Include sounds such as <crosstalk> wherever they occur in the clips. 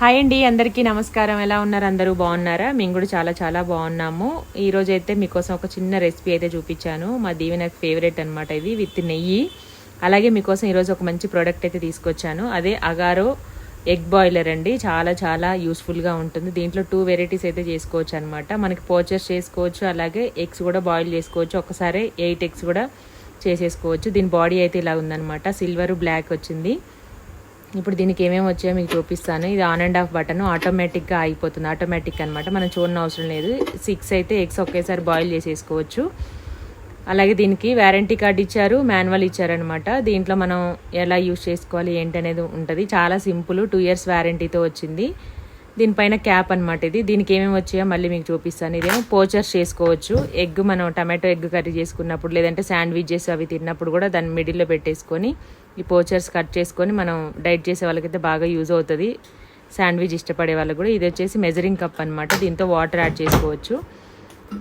Hi అండి అందరికీ నమస్కారం. ఎలా ఉన్నారు? అందరూ బాగున్నారా? మేము కూడా చాలా చాలా బాగున్నాము. ఈరోజు అయితే మీకోసం ఒక చిన్న రెసిపీ అయితే చూపించాను. మా దీవెన ఫేవరెట్ అనమాట ఇది విత్ నెయ్యి. అలాగే మీకోసం ఈరోజు ఒక మంచి ప్రోడక్ట్ అయితే తీసుకొచ్చాను. అదే అగారో ఎగ్ బాయిలర్ అండి. చాలా చాలా యూస్ఫుల్గా ఉంటుంది. దీంట్లో టూ వెరైటీస్ అయితే చేసుకోవచ్చు అనమాట మనకి పోచర్స్ చేసుకోవచ్చు అలాగే ఎగ్స్ కూడా బాయిల్ చేసుకోవచ్చు. ఒకసారి ఎయిట్ ఎగ్స్ కూడా చేసేసుకోవచ్చు. దీని బాడీ అయితే ఇలా ఉందన్నమాట. సిల్వర్ బ్లాక్ వచ్చింది. ఇప్పుడు దీనికి ఏమేమి వచ్చాయో మీకు చూపిస్తాను. ఇది ఆన్ అండ్ ఆఫ్ బటన్ ఆటోమేటిక్గా అయిపోతుంది. ఆటోమేటిక్ అనమాట మనం చూడని అవసరం లేదు. సిక్స్ అయితే ఎగ్స్ ఒకేసారి బాయిల్ చేసేసుకోవచ్చు. అలాగే దీనికి వ్యారంటీ కార్డ్ ఇచ్చారు. మాన్యువల్ ఇచ్చారనమాట దీంట్లో మనం ఎలా యూజ్ చేసుకోవాలి ఏంటి అనేది ఉంటుంది. చాలా సింపుల్ టూ ఇయర్స్ వ్యారంటీతో వచ్చింది. దీనిపైన క్యాప్ అనమాట ఇది. దీనికి ఏమేమి వచ్చాయో మళ్ళీ మీకు చూపిస్తాను. ఇదేమో పోచర్స్ చేసుకోవచ్చు. ఎగ్ మనం టమాటో ఎగ్ కర్రీ చేసుకున్నప్పుడు లేదంటే శాండ్విచెస్ అవి తిన్నప్పుడు కూడా దాన్ని మిడిల్లో పెట్టేసుకొని ఈ పోచర్స్ కట్ చేసుకొని మనం డైట్ చేసే వాళ్ళకైతే బాగా యూజ్ అవుతుంది. శాండ్విచ్ ఇష్టపడే వాళ్ళకి కూడా. ఇది వచ్చేసి మెజరింగ్ కప్ అనమాట దీంతో వాటర్ యాడ్ చేసుకోవచ్చు.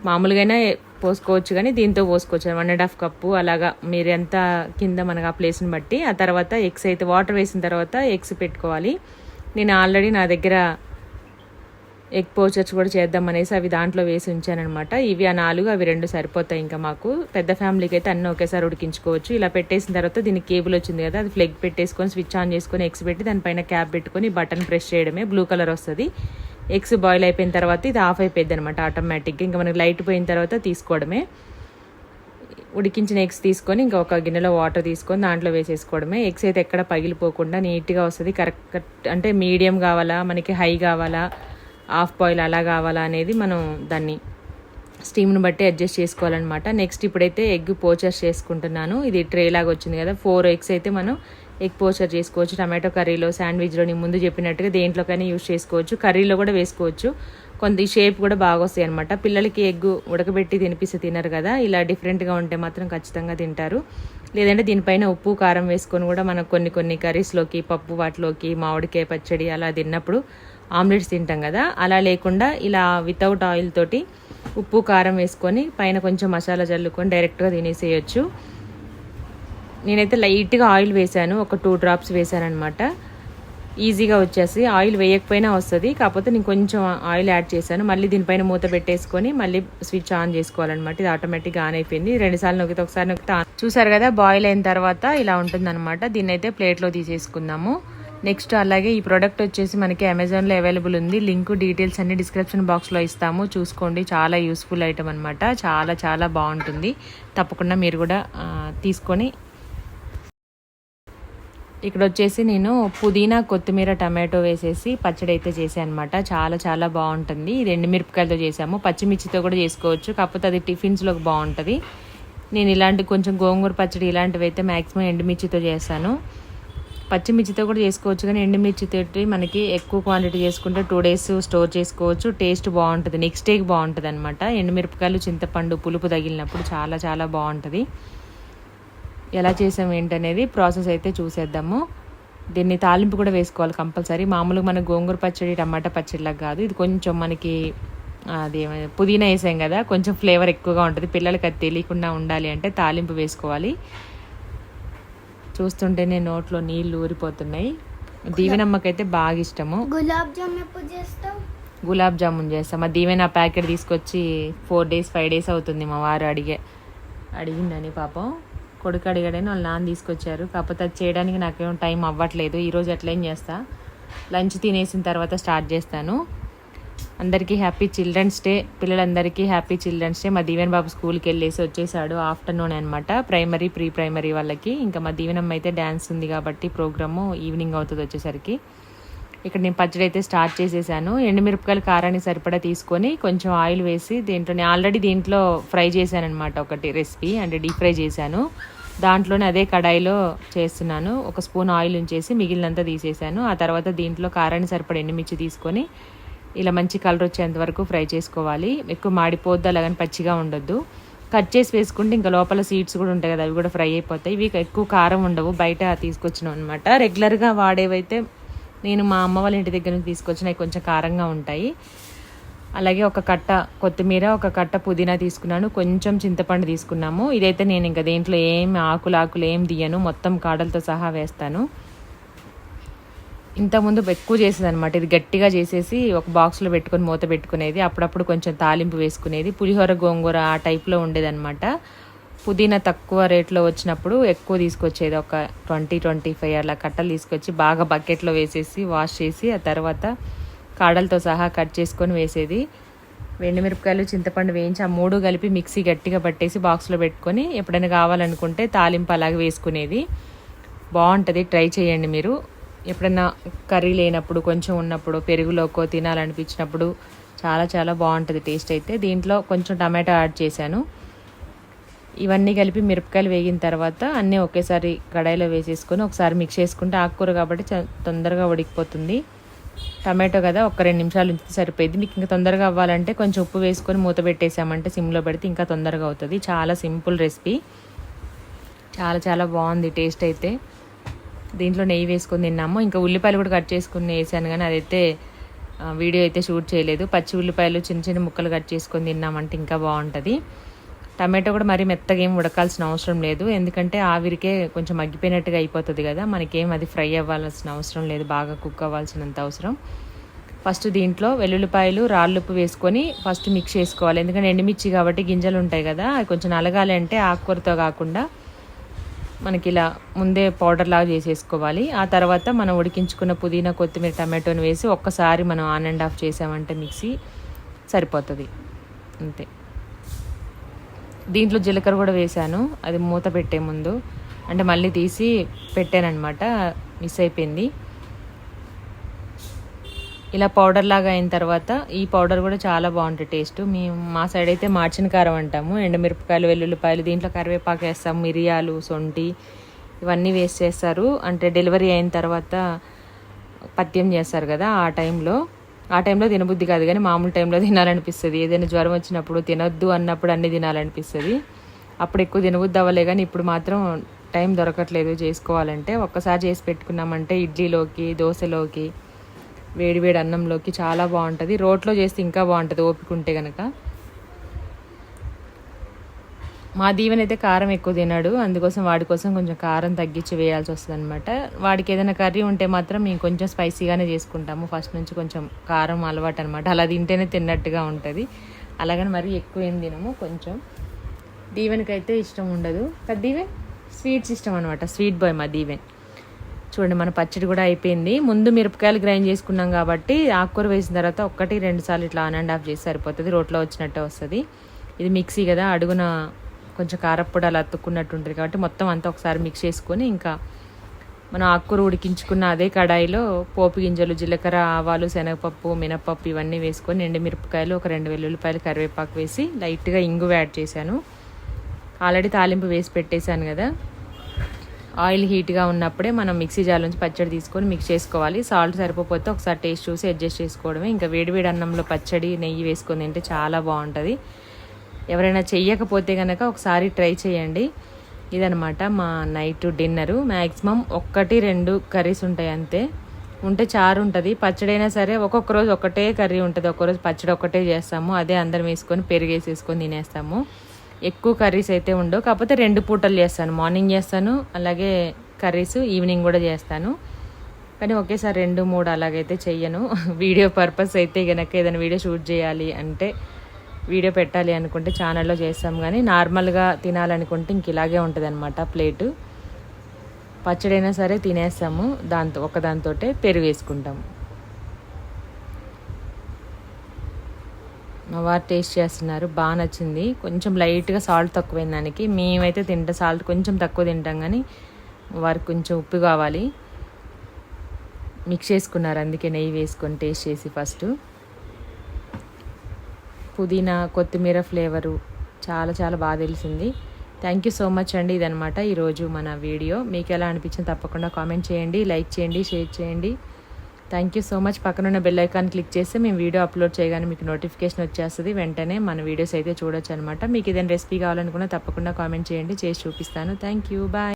మామూలుగానే పోసుకోవచ్చు కానీ దీంతో పోసుకోవచ్చు. వన్ అండ్ హాఫ్ కప్పు అలాగా మీరు ఎంత కింద మనకు ఆ ప్లేస్ని బట్టి. ఆ తర్వాత ఎగ్స్ అయితే వాటర్ వేసిన తర్వాత ఎగ్స్ పెట్టుకోవాలి. నేను ఆల్రెడీ నా దగ్గర ఎగ్ పోచర్స్ కూడా చేద్దాం అనేసి అవి దాంట్లో వేసి ఉంచానమాట ఇవి ఆ నాలుగు అవి రెండు సరిపోతాయి ఇంకా మాకు. పెద్ద ఫ్యామిలీకి అయితే అన్నీ ఒకేసారి ఉడికించుకోవచ్చు. ఇలా పెట్టేసిన తర్వాత దీనికి కేబుల్ వచ్చింది కదా అది ఫ్లెగ్ పెట్టేసుకొని స్విచ్ ఆన్ చేసుకొని ఎగ్స్ పెట్టి దానిపైన క్యాప్ పెట్టుకొని బటన్ ప్రెస్ చేయడమే. బ్లూ కలర్ వస్తుంది. ఎగ్స్ బాయిల్ అయిపోయిన తర్వాత ఇది ఆఫ్ అయిపోయింది అనమాట ఆటోమేటిక్గా ఇంకా మనకి లైట్ పోయిన తర్వాత తీసుకోవడమే. ఉడికించిన ఎగ్స్ తీసుకొని ఇంకా ఒక గిన్నెలో వాటర్ తీసుకొని దాంట్లో వేసేసుకోవడమే. ఎగ్స్ అయితే ఎక్కడ పగిలిపోకుండా నీట్గా వస్తుంది. కరెక్ట్ అంటే మీడియం కావాలా? మనకి హై కావాలా? హాఫ్ బాయిల్ అలా కావాలా అనేది మనం దాన్ని స్టీమ్ని బట్టి అడ్జస్ట్ చేసుకోవాలన్నమాట. నెక్స్ట్ ఇప్పుడైతే ఎగ్ పోచర్స్ చేసుకుంటున్నాను. ఇది ట్రే లాగా వచ్చింది కదా. ఫోర్ ఎగ్స్ అయితే మనం ఎగ్ పోచర్ చేసుకోవచ్చు. టమాటో కర్రీలో శాండ్విచ్లో నేను ముందు చెప్పినట్టుగా దేంట్లోకైనా యూస్ చేసుకోవచ్చు. కర్రీలో కూడా వేసుకోవచ్చు. కొంత షేప్ కూడా బాగా వస్తాయి అనమాట పిల్లలకి ఎగ్ ఉడకబెట్టి తినిపిస్తే తినరు కదా. ఇలా డిఫరెంట్గా ఉంటే మాత్రం ఖచ్చితంగా తింటారు. లేదంటే దీనిపైన ఉప్పు కారం వేసుకొని కూడా మనం కొన్ని కొన్ని కర్రీస్లోకి పప్పు వాటిలోకి మామిడికాయ పచ్చడి అలా తిన్నప్పుడు ఆమ్లెట్స్ తింటాం కదా. అలా లేకుండా ఇలా వితౌట్ ఆయిల్ తోటి ఉప్పు కారం వేసుకొని పైన కొంచెం మసాలా చల్లుకొని డైరెక్ట్గా తినేసేయచ్చు. నేనైతే లైట్గా ఆయిల్ వేసాను. ఒక టూ డ్రాప్స్ వేసాను అనమాట ఈజీగా వచ్చేసి ఆయిల్ వేయకపోయినా వస్తుంది. కాకపోతే నేను కొంచెం ఆయిల్ యాడ్ చేశాను. మళ్ళీ దీనిపైన మూత పెట్టేసుకొని మళ్ళీ స్విచ్ ఆన్ చేసుకోవాలన్నమాట. ఇది ఆటోమేటిక్గా ఆన్ అయిపోయింది. రెండుసార్లు నొక్కితే ఒకసారి నొక్కితే చూసారు కదా బాయిల్ అయిన తర్వాత ఇలా ఉంటుందన్నమాట. దీన్ని అయితే ప్లేట్లో తీసేసుకుందాము. నెక్స్ట్ అలాగే ఈ ప్రోడక్ట్ వచ్చేసి మనకి అమెజాన్లో అవైలబుల్ ఉంది. లింక్ డీటెయిల్స్ అన్ని డిస్క్రిప్షన్ బాక్స్లో ఇస్తాము. చూసుకోండి. చాలా యూస్ఫుల్ ఐటమ్ అనమాట చాలా చాలా బాగుంటుంది. తప్పకుండా మీరు కూడా తీసుకొని ఇక్కడ వచ్చేసి నేను పుదీనా కొత్తిమీర టమాటో వేసేసి పచ్చడి అయితే చేసాను అనమాట చాలా చాలా బాగుంటుంది. ఇది ఎండుమిరపకాయలతో చేసాము పచ్చిమిర్చితో కూడా చేసుకోవచ్చు. కాకపోతే అది టిఫిన్స్లోకి బాగుంటుంది. నేను ఇలాంటి కొంచెం గోంగూర పచ్చడి ఇలాంటివి అయితే మ్యాక్సిమం ఎండుమిర్చితో చేశాను పచ్చిమిర్చితో కూడా చేసుకోవచ్చు కానీ ఎండుమిర్చితో మనకి ఎక్కువ క్వాంటిటీ చేసుకుంటే టూ డేస్ స్టోర్ చేసుకోవచ్చు. టేస్ట్ బాగుంటుంది. నెక్స్ట్ డేకి బాగుంటుంది అనమాట ఎండుమిరపకాయలు చింతపండు పులుపు తగిలినప్పుడు చాలా చాలా బాగుంటుంది. ఎలా చేసాం ఏంటనేది ప్రాసెస్ అయితే చూసేద్దాము. దీన్ని తాలింపు కూడా వేసుకోవాలి కంపల్సరీ. మామూలుగా మన గోంగూర పచ్చడి టమాటా పచ్చడిలాగా కాదు. ఇది కొంచెం మనకి అది పుదీనా వేసాం కదా కొంచెం ఫ్లేవర్ ఎక్కువగా ఉంటుంది. పిల్లలకి అది తెలియకుండా ఉండాలి అంటే తాలింపు వేసుకోవాలి. చూస్తుంటేనే నోట్లో నీళ్ళు ఊరిపోతున్నాయి. దీవెనమ్మకైతే బాగా ఇష్టము. గులాబ్ జామ్ ఎప్పుడు చేస్తావు? గులాబ్ జామున్ చేస్తాం. మా దీవెన ప్యాకెట్ తీసుకొచ్చి ఫోర్ డేస్ ఫైవ్ డేస్ అవుతుంది మా వారు అడిగే అడిగిందని పాపం. కొడుకు అడిగాడని వాళ్ళు నాన్న తీసుకొచ్చారు. కాకపోతే అది చేయడానికి నాకేం టైం అవ్వట్లేదు. ఈరోజు ఎట్లా చేస్తా? లంచ్ తినేసిన తర్వాత స్టార్ట్ చేస్తాను. అందరికీ హ్యాపీ చిల్డ్రన్స్ డే. పిల్లలందరికీ హ్యాపీ చిల్డ్రన్స్ డే. మా దీవెన్ బాబు స్కూల్కి వెళ్ళేసి వచ్చేసాడు ఆఫ్టర్నూన్ అనమాట ప్రైమరీ ప్రీ ప్రైమరీ వాళ్ళకి. ఇంకా మా దీవెనమ్మ అయితే డ్యాన్స్ ఉంది కాబట్టి ప్రోగ్రాము ఈవినింగ్ అవుతుంది వచ్చేసరికి. ఇక్కడ నేను పచ్చడి అయితే స్టార్ట్ చేసేసాను. ఎండుమిరపకాయలు కారాన్ని సరిపడా తీసుకొని కొంచెం ఆయిల్ వేసి దీంట్లో నేను ఆల్రెడీ దీంట్లో ఫ్రై చేశాను అనమాట ఒకటి రెసిపీ. అంటే డీప్ ఫ్రై చేశాను. దాంట్లోనే అదే కడాయిలో చేస్తున్నాను. ఒక స్పూన్ ఆయిల్ ఉంచేసి మిగిలినంతా తీసేసాను. ఆ తర్వాత దీంట్లో కారాన్ని సరిపడా ఎండుమిర్చి తీసుకొని ఇలా మంచి కలర్ వచ్చేంత వరకు ఫ్రై చేసుకోవాలి. ఎక్కువ మాడిపోద్దు అలాగని పచ్చిగా ఉండొద్దు. కట్ చేసి వేసుకుంటే ఇంకా లోపల సీడ్స్ కూడా ఉంటాయి కదా అవి కూడా ఫ్రై అయిపోతాయి. ఇవి ఎక్కువ కారం ఉండవు బయట తీసుకొచ్చినాం అనమాట రెగ్యులర్గా వాడేవైతే నేను మా అమ్మ వాళ్ళ ఇంటి దగ్గర నుంచి తీసుకొచ్చినవి కొంచెం కారంగా ఉంటాయి. అలాగే ఒక కట్ట కొత్తిమీర ఒక కట్ట పుదీనా తీసుకున్నాను. కొంచెం చింతపండు తీసుకున్నాము. ఇదైతే నేను ఇంకా దేంట్లో ఏం ఆకులు ఆకులు ఏం తీయను మొత్తం కాడలతో సహా వేస్తాను. ఇంతకుముందు ఎక్కువ చేసేది అనమాట ఇది గట్టిగా చేసేసి ఒక బాక్స్లో పెట్టుకొని మూత పెట్టుకునేది. అప్పుడప్పుడు కొంచెం తాలింపు వేసుకునేది. పులిహోర గోంగూర ఆ టైప్లో ఉండేదన్నమాట. పుదీనా తక్కువ రేట్లో వచ్చినప్పుడు ఎక్కువ తీసుకొచ్చేది. ఒక ట్వంటీ ట్వంటీ ఫైవ్ అలా కట్టలు తీసుకొచ్చి బాగా బకెట్లో వేసేసి వాష్ చేసి ఆ తర్వాత కాడలతో సహా కట్ చేసుకొని వేసేది. మిరపకాయలు చింతపండు వేయించి ఆ మూడు కలిపి మిక్సీ గట్టిగా పట్టేసి బాక్స్లో పెట్టుకొని ఎప్పుడైనా కావాలనుకుంటే తాలింపు అలాగే వేసుకునేది. బాగుంటుంది. ట్రై చేయండి మీరు. ఎప్పుడన్నా కర్రీ లేనప్పుడు కొంచెం ఉన్నప్పుడు పెరుగులోకో తినాలనిపించినప్పుడు చాలా చాలా బాగుంటుంది టేస్ట్ అయితే. దీంట్లో కొంచెం టమాటో యాడ్ చేశాను. ఇవన్నీ కలిపి మిరపకాయలు వేగిన తర్వాత అన్నీ ఒకేసారి కడాయిలో వేసేసుకొని ఒకసారి మిక్స్ చేసుకుంటే ఆకుకూర కాబట్టి తొందరగా ఉడికిపోతుంది. టమాటో కదా ఒక రెండు నిమిషాలు ఉంచితే సరిపోయింది. మీకు ఇంకా తొందరగా అవ్వాలంటే కొంచెం ఉప్పు వేసుకొని మూత పెట్టేసామంటే సిమ్లో పెడితే ఇంకా తొందరగా అవుతుంది. చాలా సింపుల్ రెసిపీ. చాలా చాలా బాగుంది టేస్ట్ అయితే. దీంట్లో నెయ్యి వేసుకొని తిన్నాము. ఇంకా ఉల్లిపాయలు కూడా కట్ చేసుకుని వేసాను కానీ అదైతే వీడియో అయితే షూట్ చేయలేదు. పచ్చి ఉల్లిపాయలు చిన్న చిన్న ముక్కలు కట్ చేసుకొని తిన్నామంటే ఇంకా బాగుంటుంది. టమాటో కూడా మరీ మెత్తగా ఏం ఉడకాల్సిన అవసరం లేదు. ఎందుకంటే ఆవిరికే కొంచెం మగ్గిపోయినట్టుగా అయిపోతుంది కదా. మనకేం అది ఫ్రై అవ్వాల్సిన అవసరం లేదు. బాగా కుక్ అవ్వాల్సినంత అవసరం. ఫస్ట్ దీంట్లో వెల్లుల్లిపాయలు రాళ్ళుప్పు వేసుకొని ఫస్ట్ మిక్స్ చేసుకోవాలి. ఎందుకంటే ఎండుమిర్చి కాబట్టి గింజలు ఉంటాయి కదా. అవి కొంచెం నలగాలి అంటే ఆకుకూరతో కాకుండా మనకి ఇలా ముందే పౌడర్ లాగా చేసేసుకోవాలి. ఆ తర్వాత మనం ఉడికించుకున్న పుదీనా కొత్తిమీర టమాటోని వేసి ఒక్కసారి మనం ఆన్ అండ్ ఆఫ్ చేసామంటే మిక్సీ సరిపోతుంది. అంతే. దీంట్లో జీలకర్ర కూడా వేశాను అది మూత పెట్టే ముందు. అంటే మళ్ళీ తీసి పెట్టానమాట మిస్ అయిపోయింది. ఇలా పౌడర్ లాగా అయిన తర్వాత ఈ పౌడర్ కూడా చాలా బాగుంటుంది టేస్ట్. మేము మా సైడ్ అయితే మార్చిన కారం అంటాము. ఎండమిరపకాయలు వెల్లుల్లిపాయలు దీంట్లో కరివేపాకు వేస్తాం మిరియాలు సొంటి ఇవన్నీ వేస్ట్ చేస్తారు. అంటే డెలివరీ అయిన తర్వాత పత్యం చేస్తారు కదా ఆ టైంలో. ఆ టైంలో తినబుద్ధి కాదు కానీ మామూలు టైంలో తినాలనిపిస్తుంది. ఏదైనా జ్వరం వచ్చినప్పుడు తినొద్దు అన్నప్పుడు అన్నీ తినాలనిపిస్తుంది. అప్పుడు ఎక్కువ తినబుద్ధి అవ్వలే కానీ ఇప్పుడు మాత్రం టైం దొరకట్లేదు చేసుకోవాలంటే. ఒక్కసారి చేసి పెట్టుకున్నామంటే ఇడ్లీలోకి దోశలోకి వేడి వేడి అన్నంలోకి చాలా బాగుంటుంది. రోట్లో చేస్తే ఇంకా బాగుంటుంది ఓపిక ఉంటే కనుక మా దీవెన అయితే కారం ఎక్కువ తినాడు. అందుకోసం వాడి కోసం కొంచెం కారం తగ్గించి వేయాల్సి వస్తుంది అనమాట వాడికి ఏదైనా కర్రీ ఉంటే మాత్రం మేము కొంచెం స్పైసీగానే చేసుకుంటాము. ఫస్ట్ నుంచి కొంచెం కారం అలవాటు అనమాట అలా తింటేనే తిన్నట్టుగా ఉంటుంది. అలాగని మరీ ఎక్కువ ఏం తినము. కొంచెం దీవెనకైతే ఇష్టం ఉండదు. దీవెన్ స్వీట్స్ ఇష్టం అనమాట స్వీట్ బాయ్ మా దీవెన్. చూడండి మన పచ్చడి కూడా అయిపోయింది. ముందు మిరపకాయలు గ్రైండ్ చేసుకున్నాం కాబట్టి ఆకుకూర వేసిన తర్వాత ఒకటి రెండు సార్లు ఇట్లా ఆన్ అండ్ ఆఫ్ చేసి సరిపోతుంది. రోట్లో వచ్చినట్టే వస్తుంది. ఇది మిక్సీ కదా అడుగున కొంచెం కారప్పొడి అలా అతుక్కున్నట్టు ఉంటుంది కాబట్టి మొత్తం అంతా ఒకసారి మిక్స్ చేసుకొని ఇంకా మనం ఆకుకూర ఉడికించుకున్న అదే కడాయిలో పోపు గింజలు జీలకర్ర ఆవాలు శనగపప్పు మినపప్పు ఇవన్నీ వేసుకొని ఎండు మిరపకాయలు ఒక రెండు వెల్లుల్లిపాయలు కరివేపాకు వేసి లైట్గా ఇంగు యాడ్ చేశాను. ఆల్రెడీ తాలింపు వేసి పెట్టేశాను కదా. ఆయిల్ హీట్గా ఉన్నప్పుడే మనం మిక్సీ జార్ నుంచి పచ్చడి తీసుకొని మిక్స్ చేసుకోవాలి. సాల్ట్ సరిపోతే ఒకసారి టేస్ట్ చూసి అడ్జస్ట్ చేసుకోవడమే. ఇంకా వేడివేడి అన్నంలో పచ్చడి నెయ్యి వేసుకొని తింటే చాలా బాగుంటుంది. ఎవరైనా చెయ్యకపోతే కనుక ఒకసారి ట్రై చేయండి. ఇదనమాట మా నైట్ డిన్నరు మ్యాక్సిమం ఒక్కటి రెండు కర్రీస్ ఉంటాయి అంతే. ఉంటే చారు ఉంటుంది. పచ్చడి అయినా సరే ఒక్కొక్క రోజు ఒకటే కర్రీ ఉంటుంది. ఒక్కరోజు పచ్చడి ఒకటే చేస్తాము. అదే అందరం వేసుకొని పెరిగేసేసుకొని తినేస్తాము. ఎక్కువ కర్రీస్ అయితే ఉండవు. కాకపోతే రెండు పూటలు చేస్తాను. మార్నింగ్ చేస్తాను అలాగే కర్రీస్ ఈవినింగ్ కూడా చేస్తాను. కానీ ఒకేసారి రెండు మూడు అలాగైతే చెయ్యను. <laughs> వీడియో పర్పస్ అయితే కనుక ఏదైనా వీడియో షూట్ చేయాలి అంటే వీడియో పెట్టాలి అనుకుంటే ఛానల్లో చేస్తాం. కానీ నార్మల్గా తినాలనుకుంటే ఇంక ఇలాగే ఉంటుంది అనమాట ప్లేటు. పచ్చడైనా సరే తినేస్తాము. దాంతో ఒకదానితోటే పెరుగు వేసుకుంటాము. వారు టేస్ట్ చేస్తున్నారు. బాగా నచ్చింది. కొంచెం లైట్గా సాల్ట్ తక్కువైంది దానికి. మేమైతే తింటా సాల్ట్ కొంచెం తక్కువ తింటాం కానీ వారు వారికి కొంచెం ఉప్పు కావాలి. మిక్స్ చేసుకున్నారు. అందుకే నెయ్యి వేసుకొని టేస్ట్ చేసి ఫస్ట్. పుదీనా కొత్తిమీర ఫ్లేవరు చాలా చాలా బాగా తెలిసింది. థ్యాంక్ యూ సో మచ్ అండి ఇదనమాట ఈరోజు మన వీడియో. మీకు ఎలా అనిపించింది తప్పకుండా కామెంట్ చేయండి లైక్ చేయండి షేర్ చేయండి. థ్యాంక్ యూ సో మచ్ పక్కనున్న బెల్ ఐకాన్ క్లిక్ చేస్తే మేము వీడియో అప్లోడ్ చేయగానే మీకు నోటిఫికేషన్ వచ్చేస్తుంది. వెంటనే మన వీడియోస్ అయితే చూడొచ్చు అనమాట మీకు ఏదైనా రెసిపీ కావాలనుకున్నా తప్పకుండా కామెంట్ చేయండి. చేసి చూపిస్తాను. Thank you bye